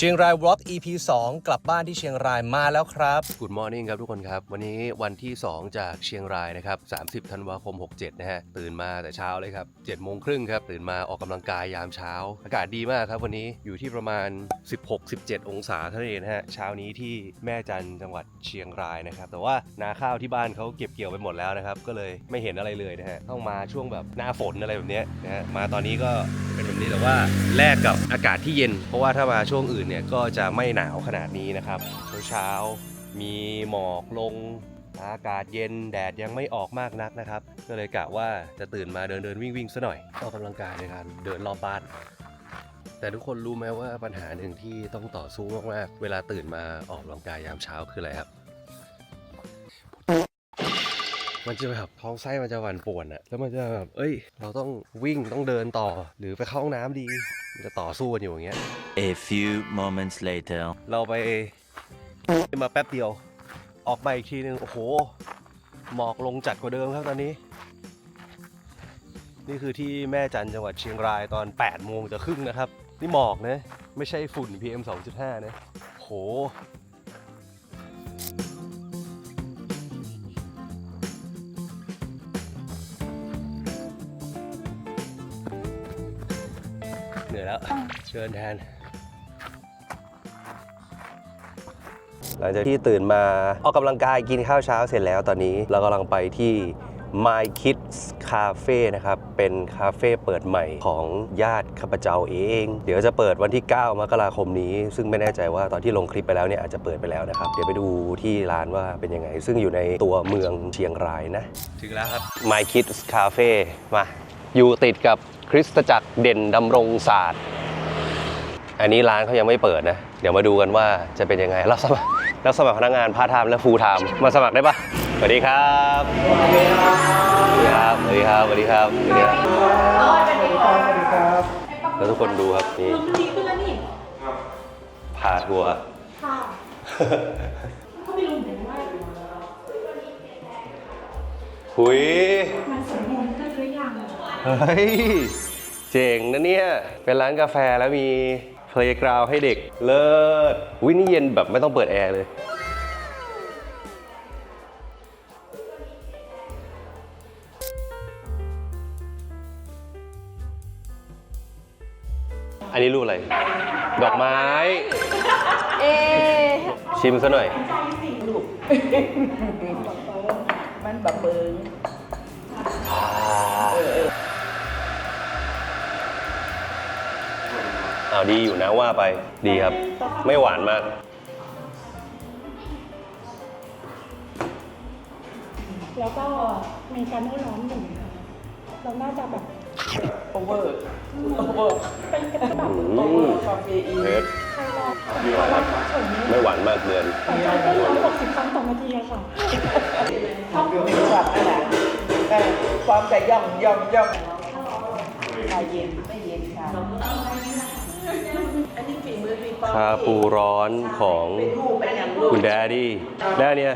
เชียงราย Vlog EP 2 กลับบ้านที่เชียงรายมาแล้วครับ Good Morning ครับทุกคนครับ วันนี้วันที่ 2 จากเชียงรายนะครับ 30 ธันวาคม 67 นะฮะ ตื่นมาแต่เช้าเลยครับ7โมงครึ่งครับ ตื่นมาออกกำลังกายยามเช้า อากาศดีมากครับวันนี้อยู่ที่ประมาณ 16-17 องศาเท่านั้นเองนะฮะ เช้านี้ที่แม่จันจังหวัดเชียงรายนะครับ แต่ว่านาข้าวที่บ้านเขาเก็บเกี่ยวไปหมดแล้วนะครับ ก็เลยไม่เห็นอะไรเลยนะฮะ ต้องมาช่วงแบบหน้าฝนอะไรแบบเนี้ยนะฮะ มาตอนนี้ก็เป็นแบบนี้แต่ว่าแลกกับอากาศที่เย็น เพราะว่าถ้ามาช่วงอื่นเนี่ยก็จะไม่หนาวขนาดนี้นะครับ เช้าๆมีหมอกลงอากาศเย็นแดดยังไม่ออกมากนักนะครับ ก็เลยกะว่าจะตื่นมาเดินเดินวิ่งวิ่งซะหน่อยออกกำลังกายในการเดินรอบบ้านแต่ทุกคนรู้ไหมว่าปัญหาหนึ่งที่ต้องต่อสู้มากๆ เวลาตื่นมาออกกำลังกายยามเช้าคืออะไรครับ มันจะแบบท้องไส้มันจะหวั่นป่วนอะแล้วมันจะแบบเอ้ย เราต้องวิ่งต้องเดินต่อ หรือไปเข้าห้องน้ำดี มันจะต่อสู้กันอยู่อย่างเงี้ย A few moments later. เราไปมาแป๊บเดียว ออกมาอีกทีนึงโอ้โห หมอกลงจัดกว่าเดิมครับตอนนี้ นี่คือที่แม่จันทร์จังหวัดเชียงรายตอน 8 โมงจะครึ่งนะครับ นี่หมอกนะ ไม่ใช่ฝุ่น PM 2.5 นะโหเห เชิญแทน หลังจากที่ตื่นมาออกกำลังกายกินข้าวเช้าเสร็จแล้วตอนนี้เรากำลังไปที่ My Kids Cafe นะครับ เป็นคาเฟ่เปิดใหม่ของญาติข้าพเจ้าเอง เดี๋ยวจะเปิดวันที่ 9 มกราคมนี้ ซึ่งไม่แน่ใจว่าตอนที่ลงคลิปไปแล้วเนี่ยอาจจะเปิดไปแล้วนะครับ เดี๋ยวไปดูที่ร้านว่าเป็นยังไง ซึ่งอยู่ในตัวเมืองเชียงรายนะ ถึงแล้วครับ My Kids Cafe มา อยู่ติดกับคริสตจักรเด่นดำรงศาสตร์ อันนี้ร้านเขายังไม่เปิดนะ เดี๋ยวมาดูกันว่าจะเป็นยังไงรับสมัครรับสมัครพนักงานพาร์ทไทม์และฟูลไทม์มาสมัครได้ปะสวัสดีครับสวัสดีครับสวัสดีครับสวัสดีครับสวัสดีครับแล้วทุกคนดูครับนี่ดีขึ้นแล้วนี่พาทัวร์ค่ะก็ไม่รู้เหมือนกันว่าหุยมันสมบูรณ์ขึ้นหรือยังเฮ้ยเจ๋งนะเนี่ย เป็นร้านกาแฟแล้วมี เพลย์กราวให้เด็กเลิศวินี่เย็นแบบไม่ต้องเปิดแอร์เลย อันนี้รูปอะไร ดอกไม้ เอ๊ชิมซะหน่อย มันแบบเบิงาวดีอยู่นะว่าไปดีครับ ไม่หวานมาก แล้วก็มีการไม่ร้อนหนึ่งค่ะเราน่าจะแบบโอเวอร์โอเวอร์เป็นกระแบบโอเวอร์คาเฟอีนเทสไทยร้อนแต่เราเฉยนี้ไม่หวานมากเกินหัวใจเต้นร้อยหกสิบครั้งต่อนาทีอะค่ะแบบนั่นแหละเออความจะย่องย่องย่องชาเย็นไม่เย็นค่ะ อันนี้ฝีมือพี่ป้อคาปูร้อนของเป็นรูปเป็นอย่างรูปคุณแดดดี้แล้วเนี่ย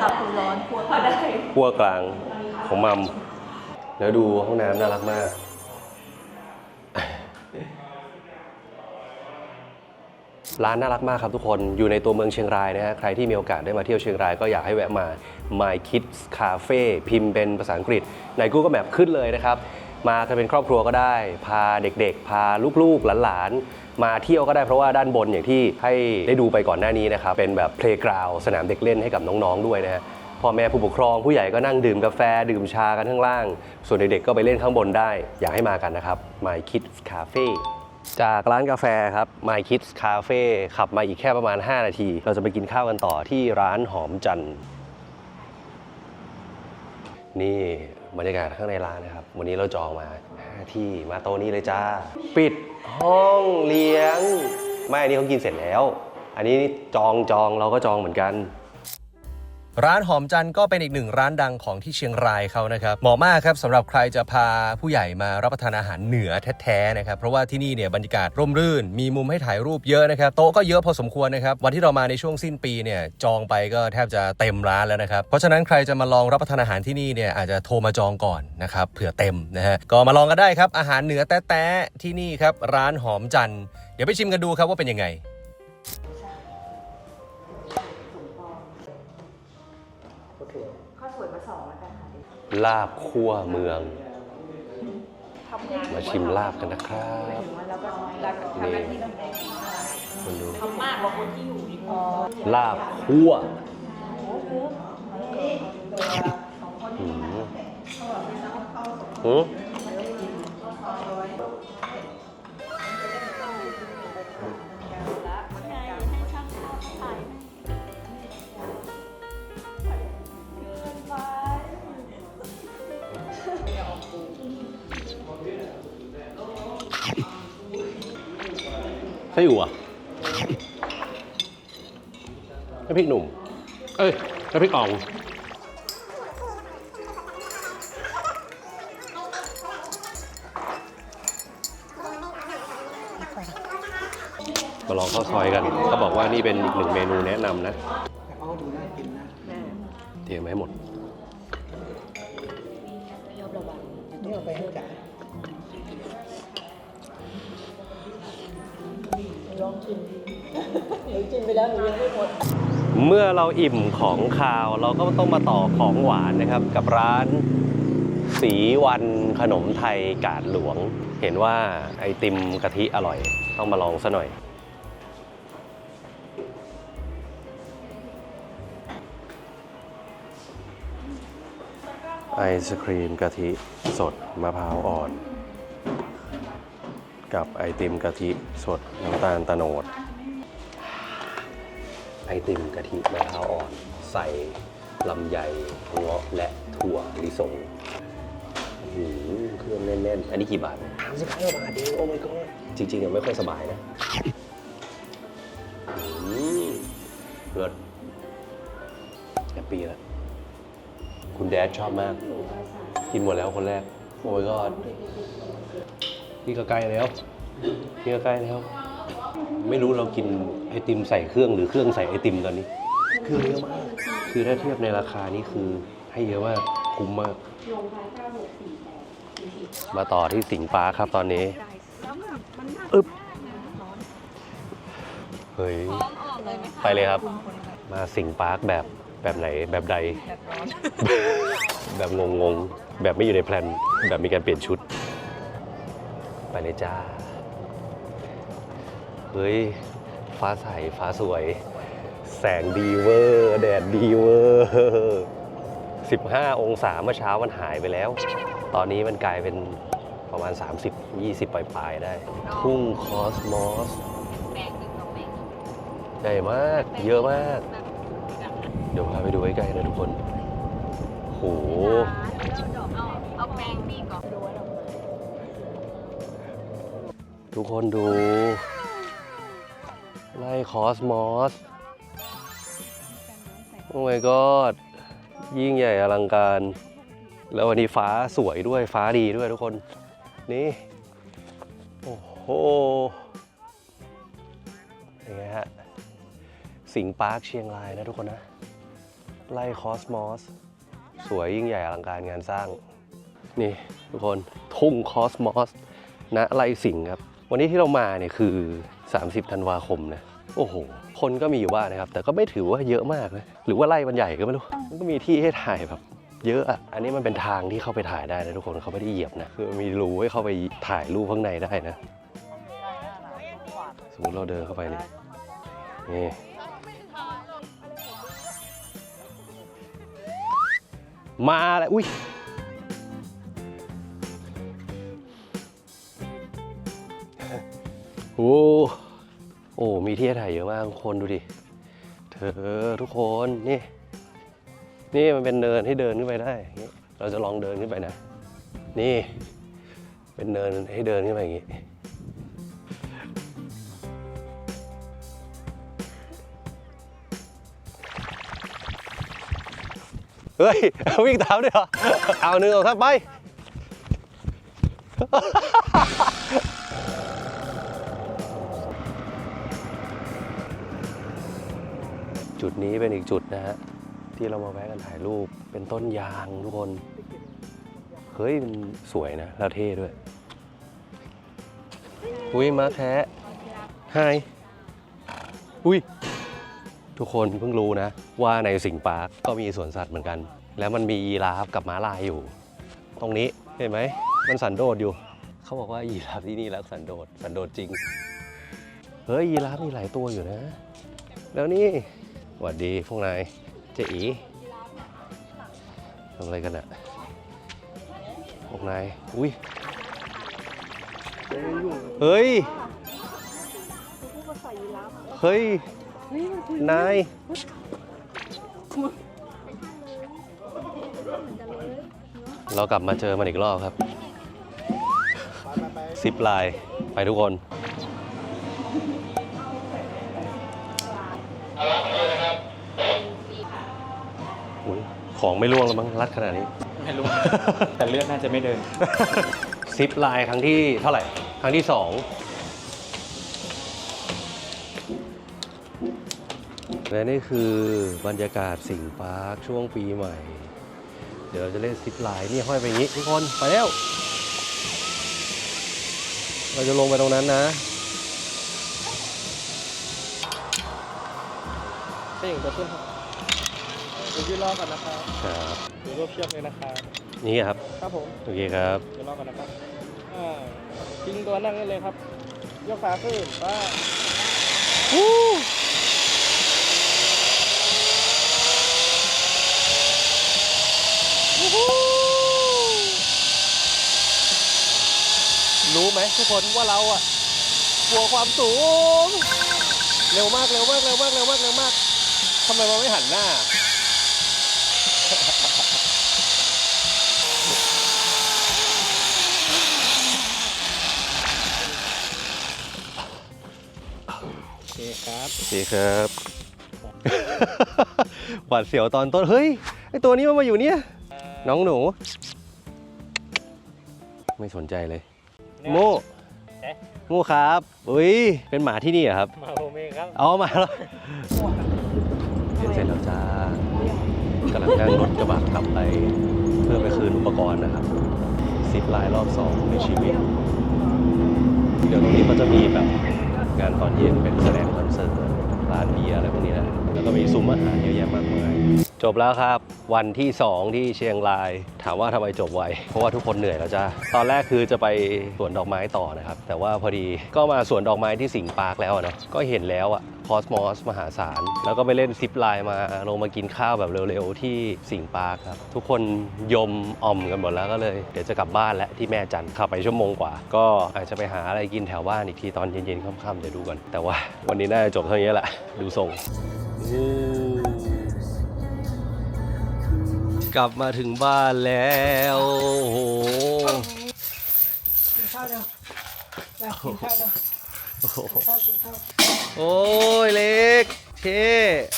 คาปูร้อนพวกพอได้ขั้วกลางของมัม แล้วดูห้องน้ำน่ารักมาก ร้านน่ารักมากครับทุกคนอยู่ในตัวเมืองเชียงรายนะฮะใครที่มีโอกาสได้มาเที่ยวเชียงรายก็อยากให้แวะมา My Kids Cafe พิมพ์เป็นภาษาอังกฤษใน Google Map ขึ้นเลยนะครับ มากันเป็นครอบครัวก็ได้ พาเด็กๆ พาลูกๆหลานๆ มาเที่ยวก็ได้เพราะว่าด้านบนอย่างที่ให้ได้ดูไปก่อนหน้านี้นะครับ เป็นแบบ playground สนามเด็กเล่นให้กับน้องๆด้วยนะฮะพ่อแม่ผู้ปกครองผู้ใหญ่ก็นั่งดื่มกาแฟดื่มชากันข้างล่าง ส่วนเด็กๆก็ไปเล่นข้างบนได้ อยากให้มากันนะครับ My Kids Cafe จากร้านกาแฟครับ My Kids Cafe ขับมาอีกแค่ประมาณ 5 นาที เราจะไปกินข้าวกันต่อที่ร้านหอมจันนี่ บรรยากาศข้างในร้านนะครับ วันนี้เราจองมา5ที่มาโตนี้เลยจ้า ปิดห้องเลี้ยง ไม่อันนี้เขากินเสร็จแล้ว อันนี้จองจองเราก็จองเหมือนกัน ร้านหอมจันก็เป็นอีกหนึ่งร้านดังของที่เชียงรายเขานะครับเหมาะมากครับสำหรับใครจะพาผู้ใหญ่มารับประทานอาหารเหนือแท้ๆนะครับเพราะว่าที่นี่เนี่ยบรรยากาศร่มรื่น มีมุมให้ถ่ายรูปเยอะนะครับโต๊ะก็เยอะพอสมควรนะครับวันที่เรามาในช่วงสิ้นปีเนี่ยจองไปก็แทบจะเต็มร้านแล้วนะครับเพราะฉะนั้นใครจะมาลองรับประทานอาหารที่นี่เนี่ยอาจจะโทรมาจองก่อนนะครับเผื่อเต็มนะฮะก็มาลองกันได้ครับอาหารเหนือแต๊ะๆที่นี่ครับร้านหอมจันเดี๋ยวไปชิมกันดูครับว่าเป็นยังไง ข้าวสวยมาสองแล้วกันค่ะลาบคั่วเมืองทำงานมาชิมลาบกันนะครับถึงว่าเราก็เราทำหน้าที่ทำงานคุณดูทำมากกว่าคนที่อยู่ดีกว่าลาบคั่วหืม ส้อั่วน้ำพริกหนุ่ม เอ้ยน้ำพริกอ่องมาลองข้าวซอยกันเขาบอกว่านี่เป็นอีกหนึ่งเมนูแนะนำนะเตรียมไว้ให้หมด นี่เอาไปให้จ๋า หนูชิมไปแล้วหนูยังไม่หมด เมื่อเราอิ่มของคาวเราก็ต้องมาต่อของหวานนะครับ กับร้านสีวันขนมไทยกาดหลวง เห็นว่าไอติมกะทิอร่อย ต้องมาลองซะหน่อย ไอศครีมกะทิสดมะพร้าวอ่อน กับไอติมกะทิสดน้ำตาลตะโนด ไอติมกะทิมะพร้าวอ่อน ใส่ลำไยเงาะและถั่วลิสงอื้อหือเครื่องแน่นๆ อันนี้กี่บาทสามสิบห้าบาทเองโอ้ my god จริงๆยังไม่ค่อยสบายนะอืมเลิศแฮปปี้แล้ว คุณแดดชอบมาก กินหมดแล้วคนแรก โอ้ my god นี่ก็ใกล้แล้วนี่ก็ใกล้แล้ว ไม่รู้เรากิน ไอติมใส่เครื่องหรือเครื่องใส่ไอติมตอนนี้คือเยอะมาก คือถ้าเทียบในราคานี่คือให้เยอะมากคุ้มมาก มาต่อที่สิงห์ปาร์คครับตอนนี้อึ๊บเฮ้ยไปเลยครับ มาสิงห์ปาร์คแบบแบบไหนแบบใด แบบงงๆแบบไม่อยู่ในแพลน แบบมีการเปลี่ยนชุด ไปเลยจ้า เฮ้ย ฟ้าใส ฟ้าสวย แสงดีเวอร์ แดดดีเวอร์ 15 องศาเมื่อเช้ามันหายไปแล้ว ตอนนี้มันกลายเป็นประมาณ 30 20 ปลายๆได้ ทุ่งคอสมอสใหญ่มาก เยอะมาก เดี๋ยวพาไปดูใกล้ๆนะทุกคน โห เอาแป้งนี่ก่อนทุกคนดู ไล่คอสมอส โอ้ my god ยิ่งใหญ่อลังการ แล้ววันนี้ฟ้าสวยด้วยฟ้าดีด้วยทุกคน นี่ โอ้โหเป็นไงฮะ สิงห์ปาร์คเชียงรายนะทุกคนนะ ไล่คอสมอส สวยยิ่งใหญ่อลังการงานสร้าง นี่ทุกคนทุ่งคอสมอสณไร่สิงห์ครับ วันนี้ที่เรามาเนี่ยคือ 30ธันวาคมนะโอ้โห คนก็มีอยู่บ้างนะครับ แต่ก็ไม่ถือว่าเยอะมากนะ หรือว่าไร่มันใหญ่ก็ไม่รู้ มันก็มีที่ให้ถ่ายแบบเยอะอะอันนี้มันเป็นทางที่เข้าไปถ่ายได้นะทุกคนเขาไม่ได้เหยียบนะ คือมีรูให้เข้าไปถ่ายรูปข้างในได้นะ สมมติเราเดินเข้าไปนี่นี่มาแล้วอุ้ยโอ้โอ้มีที่ถ่ายเยอะมากทุกคนดูดิ เธอทุกคนนี่ นี่มันเป็นเนินให้เดินขึ้นไปได้เราจะลองเดินขึ้นไปนะ นี่ เป็นเนินให้เดินขึ้นไปอย่างงี้เฮ้ย วิ่งตามด้วยเหรอ เอาหนึ่งเอาครับไป นี้เป็นอีกจุดนะฮะที่เรามาแวะกันถ่ายรูปเป็นต้นยางทุกคน เฮ้ยมันสวยนะแล้วเท่ด้วยอุ้ยมาแท้ไฮอุ้ยทุกคนเพิ่งรู้นะ ว่าในสิงปาร์คก็มีสวนสัตว์เหมือนกัน แล้วมันมียีราฟกับม้าลายอยู่ ตรงนี้เห็นไหมมันสันโดษอยู่ เขาบอกว่ายีราฟที่นี่รักสันโดษสันโดษจริง เฮ้ยยีราฟมีหลายตัวอยู่นะ แล้วนี่ หวัดดีพวกนายเจ๊อีทำอะไรกันอะพวกนาย อุ้ย เฮ้ย เฮ้ย นาย เรากลับมาเจอมันอีกรอบครับซิปไลน์ไปทุกคน ของไม่ล่วงแล้วมั้งรัดขนาดนี้ ไม่รู้ แต่เลือดน่าจะไม่เดิน ซิปไลน์ครั้งที่เท่าไหร่ ครั้งที่สองและนี่คือบรรยากาศสิงห์ปาร์คช่วงปีใหม่ เดี๋ยวเราจะเล่นซิปไลน์นี่ห้อยไปอย่างนี้ทุกคนไปแล้ว เราจะลงไปตรงนั้นนะเต่งตัวขึ้นครับ เดี๋ยวยืดรอก่อนนะครับครับเดี๋ยวรวบเชือกเลยนะครับนี่ครับครับผมโอเคครับเดี๋ยวรอก่อนนะครับอ่าทิ้งตัวนั่งได้เลยครับ ยกขาขึ้นว่ารู้ไหมทุกคนว่าเราอะกลัวความสูง เร็วมากเร็วมากเร็วมากเร็วมากเร็วมากทำไมมันไม่หันหน้า คครับโอเคครับ หวาดเสียวตอนต้น เฮ้ย ไอตัวนี้มันมาอยู่เนี่ย น้องหนู ไม่สนใจเลย โมเอ๊ะ โมครับ อุ้ย เป็นหมาที่นี่เหรอครับ มาโฮเมครับเอามาแล้วเรียนเสร็จแล้วจ้ากำลังนั่งรถกระบะกลับไป เพื่อไปคืนอุปกรณ์นะครับ ซิปไลน์รอบสองในชีวิต เดี๋ยวตรงนี้ก็จะมีแบบงานตอนเย็นเป็นแสดงคอนเสิ ร้านเบียร์อะไรพวกนี้นะ แล้วก็มีซุ้มอาหารเยอะแยะมากมาย จบแล้วครับ วันที่ 2 ที่เชียงราย ถามว่าทำไมจบไว เพราะว่าทุกคนเหนื่อยแล้วจ้าตอนแรกคือจะไปสวนดอกไม้ต่อนะครับ แต่ว่าพอดีก็มาสวนดอกไม้ที่สิงห์ปาร์คแล้วนะก็เห็นแล้วอะคอสมอสมหาศาล แล้วก็ไปเล่นซิปไลน์มาลงมากินข้าวแบบเร็วๆ ที่สิงห์ปาร์คครับ ทุกคนยมอ่อมกันหมดแล้วก็เลย เดี๋ยวจะกลับบ้านแล้วที่แม่จันขับไปชั่วโมงกว่า ก็อาจจะไปหาอะไรกินแถวบ้านอีกทีตอนเย็นๆค่ำๆเดี๋ยวดูก่อนแต่ว่าวันนี้น่าจะจบเท่านี้แหละดูทรง กลับมาถึงบ้านแล้ว โอ้โหกินข้าวเร็วไปกินข้าวเร็วโอ้โหข้าวกินข้าวโอ้ยเล็กเช่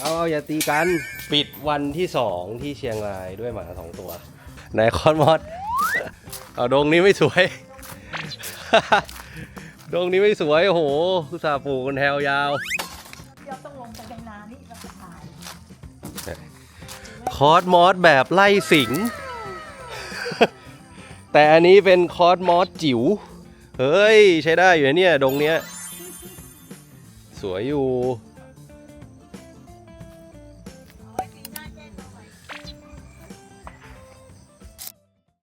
เอาเอาอย่าตีกัน ปิดวันที่สองที่เชียงรายด้วยหมาสองตัวไหนคอนมอสเอาดงนี้ไม่สวย ดงนี้ไม่สวย โอ้โหคุสาห์ปลูกกันแถวยาว คอร์สมอสแบบไล่สิง แต่อันนี้เป็นคอร์สมอสจิ๋ว เฮ้ย ใช้ได้อยู่เนี่ยดงเนี้ย สวยอยู่